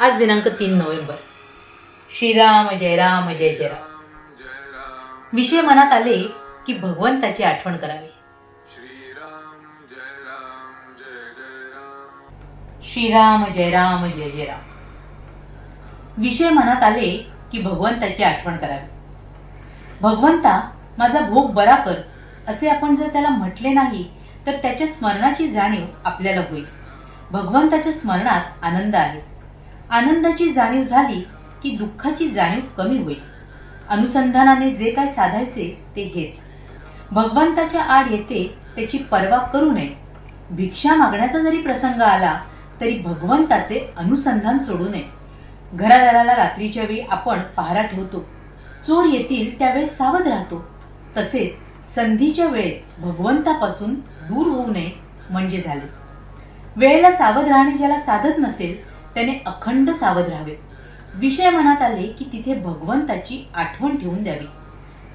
आज दिनांक तीन नोव्हेंबर. श्रीराम जय राम जय जय राम. विषय मनात आले की भगवंताची आठवण करावी. श्रीराम जय जय राम श्रीराम जय राम जय जय राम. विषय मनात आले की भगवंताची आठवण करावी. भगवंता माझा भोग बरा कर असे आपण जर त्याला म्हटले नाही तर त्याच्या स्मरणाची जाणीव आपल्याला होईल. भगवंताच्या स्मरणात आनंद आहे. आनंदाची जाणीव झाली की दुःखाची जाणीव कमी होईल. अनुसंधानाने जे काय साधायचे ते हेच. भगवंताच्या आड येते त्याची पर्वा करू नये. भिक्षा मागण्याचा जरी प्रसंग आला तरी भगवंताचे अनुसंधान सोडू नये. घरादाराला रात्रीच्या वेळी आपण पहारा ठेवतो. चोर येतील त्यावेळेस सावध राहतो. तसेच संधीच्या वेळेस भगवंतापासून दूर होऊ नये म्हणजे झाले. वेळेला सावध राहणे ज्याला साधत नसेल त्याने अखंड सावध राहावे. विषय मनात आले की तिथे भगवंताची आठवण ठेवून द्यावी.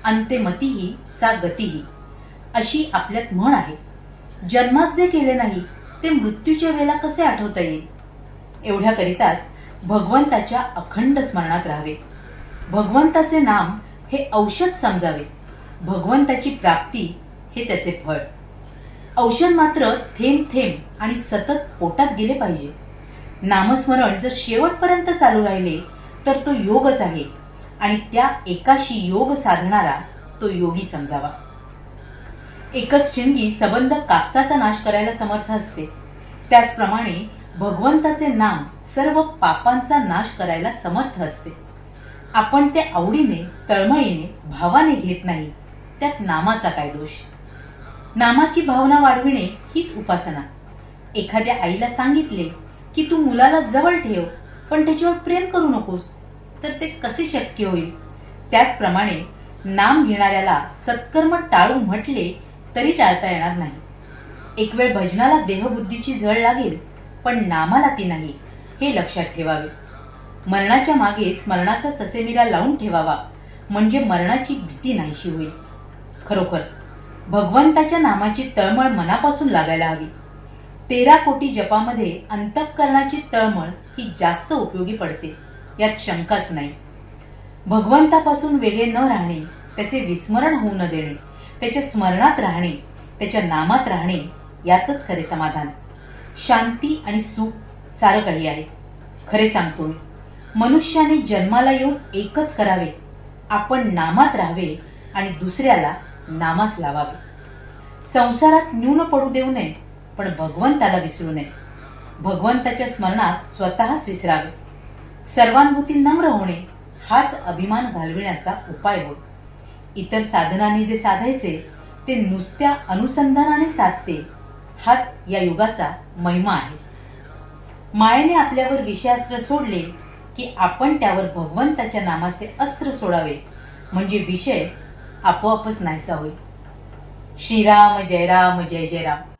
अंत्यमतीही सा गतीही अशी आपल्यात म्हण आहे. जन्मात जे केले नाही ते मृत्यूच्या वेळेला कसे आठवता येईल? एवढ्याकरिताच भगवंताच्या अखंड स्मरणात राहावे. भगवंताचे नाम हे औषध समजावे. भगवंताची प्राप्ती हे त्याचे फळ. औषध मात्र थेंब थेंब आणि सतत पोटात गेले पाहिजे. नामस्मरण जर शेवटपर्यंत चालू राहिले तर तो योगच आहे. आणि त्या एकाशी योग साधणारा तो योगी समजावा. एकच ठिणगी सबंध कापसाचा नाश करायला समर्थ असते. त्याचप्रमाणे भगवंताचे नाम सर्व पापांचा नाश करायला समर्थ असते. आपण ते आवडीने तळमळीने भावाने घेत नाही. त्यात नामाचा काय दोष? नामाची भावना वाढविणे हीच उपासना. एखाद्या आईला सांगितले की तू मुलाला जवळ ठेव पण त्याच्यावर प्रेम करू नकोस. तर ते कसे शक्य होईल? त्याचप्रमाणे नाम घेणाऱ्याला सत्कर्म टाळू म्हटले तरी टाळता येणार नाही. एक वेळ भजनाला देहबुद्धीची झळ लागेल पण नामाला ती नाही हे लक्षात ठेवावे. मरणाच्या मागे स्मरणाचा ससेमिरा लावून ठेवावा म्हणजे मरणाची भीती नाहीशी होईल. खरोखर भगवंताच्या नामाची तळमळ मनापासून लागायला हवी. तेरा कोटी जपामध्ये अंतःकरणाची तळमळ ही जास्त उपयोगी पडते यात शंकाच नाही. भगवंतापासून वेगळे न राहणे त्याचे विस्मरण होऊ न देणे त्याच्या स्मरणात राहणे त्याच्या नामात राहणे यातच खरे समाधान. शांती आणि सुख सारं काही आहे. खरे सांगतो मी मनुष्याने जन्माला येऊन एकच करावे आपण नामात राहावे आणि दुसऱ्याला नामास लावावे. संसारात न्यून पडू देऊ नये पण भगवंताला विसरू नये. भगवंताच्या स्मरणात स्वतःच विसरावे सर्वांभूती नम्र होणे हाच अभिमान घालविण्याचा उपाय होय. इतर साधनांनी जे साधायचे ते नुसत्या अनुसंधानाने साधते हाच या युगाचा महिमा आहे. मायेने आपल्यावर विषयास्त्र सोडले की आपण त्यावर भगवंताच्या नामाचे अस्त्र सोडावे म्हणजे विषय आपोआपच नाहीसा होईल श्रीराम जय राम जय जय राम.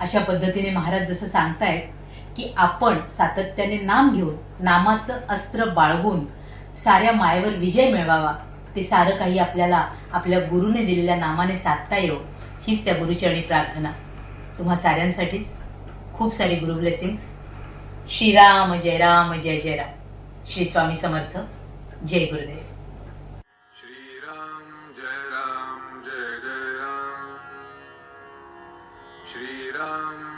अशा पद्धतीने महाराज जसं सांगतायत की आपण सातत्याने नाम घेऊन नामाचं अस्त्र बाळगून साऱ्या मायेवर विजय मिळवावा ते सारं काही आपल्याला आपल्या गुरुने दिलेल्या नामाने साधता येऊ हीच त्या गुरुचरणी प्रार्थना. तुम्हा साऱ्यांसाठीच खूप सारी गुरु ब्लेसिंग्स. श्रीराम जय राम जय जय राम. श्री स्वामी समर्थ. जय गुरुदेव. श्रीराम